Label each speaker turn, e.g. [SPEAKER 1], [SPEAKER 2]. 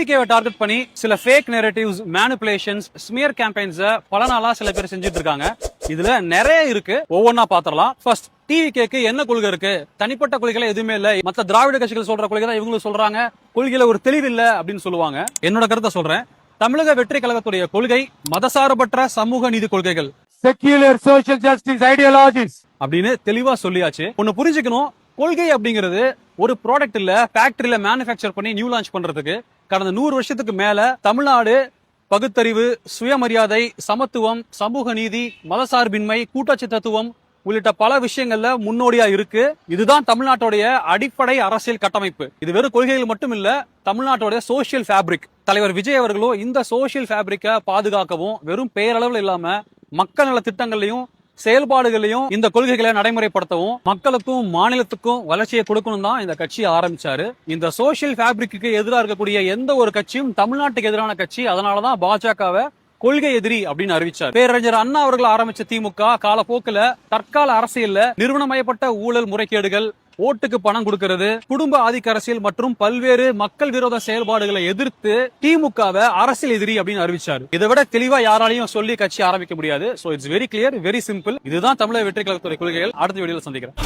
[SPEAKER 1] டிவிகேவை target பண்ணி சில fake narratives manipulations smear campaigns பல நாளா சில பேர் செஞ்சுட்டு இருக்காங்க. இதுல நிறைய இருக்கு. ஒவ்வொன்னா பாத்திரலாம். ஃபர்ஸ்ட் டிவிகேக்கு என்ன கொள்கை இருக்கு? தனிப்பட்ட கொள்கைகள் எதுவுமே இல்ல. மத்த திராவிட கட்சிகள் சொல்ற கொள்கை தான் இவங்களும் சொல்றாங்க. கொள்கையில ஒரு தெளிவு இல்ல அப்படின்னு சொல்லுவாங்க. என்னோட கருத்தை சொல்றேன். தமிழக வெற்றி கழகத்துடைய கொள்கை மதசார்பற்ற சமூக நீதி கொள்கைகள்.
[SPEAKER 2] Secular social justice ideologies.
[SPEAKER 1] அப்படின்னு தெளிவா சொல்லியாச்சு. ஒன்னு புரிஞ்சுக்கணும். கொள்கை அப்படிங்கிறது ஒரு ப்ராடக்ட் இல்ல ஃபேக்டரியில மேனுஃபேக்சர் பண்ணி நியூ லான்ச் பண்றதுக்கு கடந்த நூறு வருஷத்துக்கு மேல தமிழ்நாடு பகுத்தறிவு சுயமரியாதை சமத்துவம் சமூக நீதி மதசார்பின்மை கூட்டாட்சி தத்துவம் உள்ளிட்ட பல விஷயங்கள்ல முன்னோடியா இருக்கு. இதுதான் தமிழ்நாட்டுடைய அடிப்படை அரசியல் கட்டமைப்பு. இது வெறும் கொள்கைகள் மட்டும் இல்ல தமிழ்நாட்டுடைய சோஷியல் ஃபேப்ரிக் தலைவர் விஜய் அவர்களும் இந்த சோஷியல் ஃபேப்ரிக்கை பாதுகாக்கவும் வெறும் பெயரளவில் இல்லாம மக்கள் நல திட்டங்களையும் செயல்பாடுகளையும் இந்த கொள்கைகளை நடைமுறைப்படுத்தவும் மக்களுக்கும் மாநிலத்துக்கும் வளர்ச்சியை கொடுக்கணும் தான் இந்த கட்சியை ஆரம்பிச்சாரு. இந்த சோசியல் ஃபேப்ரிக்கு எதிராக இருக்கக்கூடிய எந்த ஒரு கட்சியும் தமிழ்நாட்டுக்கு எதிரான கட்சி. அதனாலதான் பாஜகவை கொள்கை எதிரி அப்படின்னு அறிவிச்சார். பேரறிஞர் அண்ணா அவர்கள் ஆரம்பிச்ச திமுக காலப்போக்கில் தற்கால அரசியல்ல நிறுவனமயப்பட்ட ஊழல் முறைகேடுகள் ஓட்டுக்கு பணம் கொடுக்கிறது. குடும்ப ஆதிக்க அரசியல் மற்றும் பல்வேறு மக்கள் விரோத செயல்பாடுகளை எதிர்த்து திமுகவை அரசியல் எதிரி அப்படின்னு அறிவிச்சார். இதை விட தெளிவா யாராலையும் சொல்லி கட்சி ஆரம்பிக்க முடியாது. So it's very clear very simple இதுதான் தமிழக வெற்றி கழகத்துறை கொள்கைகள். அடுத்த வீடியோல சந்திக்கிறேன்.